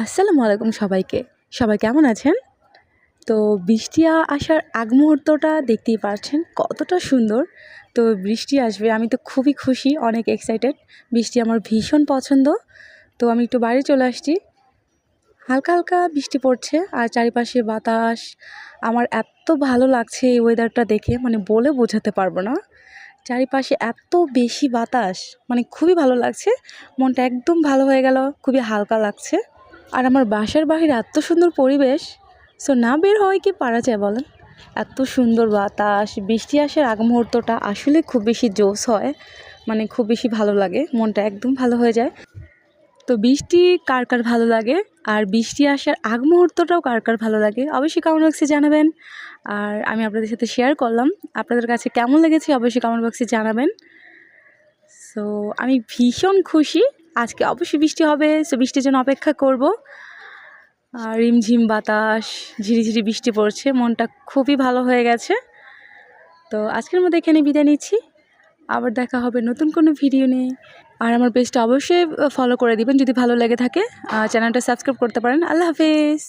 আসসালামু আলাইকুম সবাইকে। সবাই কেমন আছেন? তো বৃষ্টি আসার আগ মুহূর্তটা দেখতেই পাচ্ছেন, কতটা সুন্দর। তো বৃষ্টি আসবে, আমি তো খুবই খুশি, অনেক এক্সাইটেড বৃষ্টি আমার ভীষণ পছন্দ। তো আমি একটু বাইরে চলে আসছি। হালকা হালকা বৃষ্টি পড়ছে, আর চারিপাশে বাতাস। আমার এত ভালো লাগছে এই ওয়েদারটা দেখে মানে বলে বোঝাতে পারব না। চারিপাশে এত বেশি বাতাস মানে খুবই ভালো লাগছে। মনটা একদম ভালো হয়ে গেল, খুবই হালকা লাগছে। আর আমার বাসার বাহিরে এত সুন্দর পরিবেশ সো না বের হয় কি পারা যায় বলেন? এত সুন্দর বাতাস, বৃষ্টি আসার আগ মুহূর্তটা আসলে খুব বেশি জোস হয় মানে খুব বেশি ভালো লাগে, মনটা একদম ভালো হয়ে যায়। তো বৃষ্টি কার কার ভালো লাগে? আর বৃষ্টি আসার আগ মুহূর্তটাও কার কার ভালো লাগে? অবশ্যই কমেন্ট বক্সে জানাবেন। আর আমি আপনাদের সাথে শেয়ার করলাম। আপনাদের কাছে কেমন লেগেছে অবশ্যই কমেন্ট বক্সে জানাবেন। সো আমি ভীষণ খুশি আজকে অবশ্যই বৃষ্টি হবে সো বৃষ্টির জন্য অপেক্ষা করব। আর রিমঝিম বাতাস, ঝিরিঝিরি বৃষ্টি পড়ছে, মনটা খুবই ভালো হয়ে গেছে। তো আজকের মধ্যে এখানে বিদায় নিচ্ছি। আবার দেখা হবে নতুন কোনো ভিডিও নিয়ে। আর আমার পেজটা অবশ্যই ফলো করে দিবেন যদি ভালো লেগে থাকে। চ্যানেলটা সাবস্ক্রাইব করতে পারেন। আল্লাহ হাফেজ।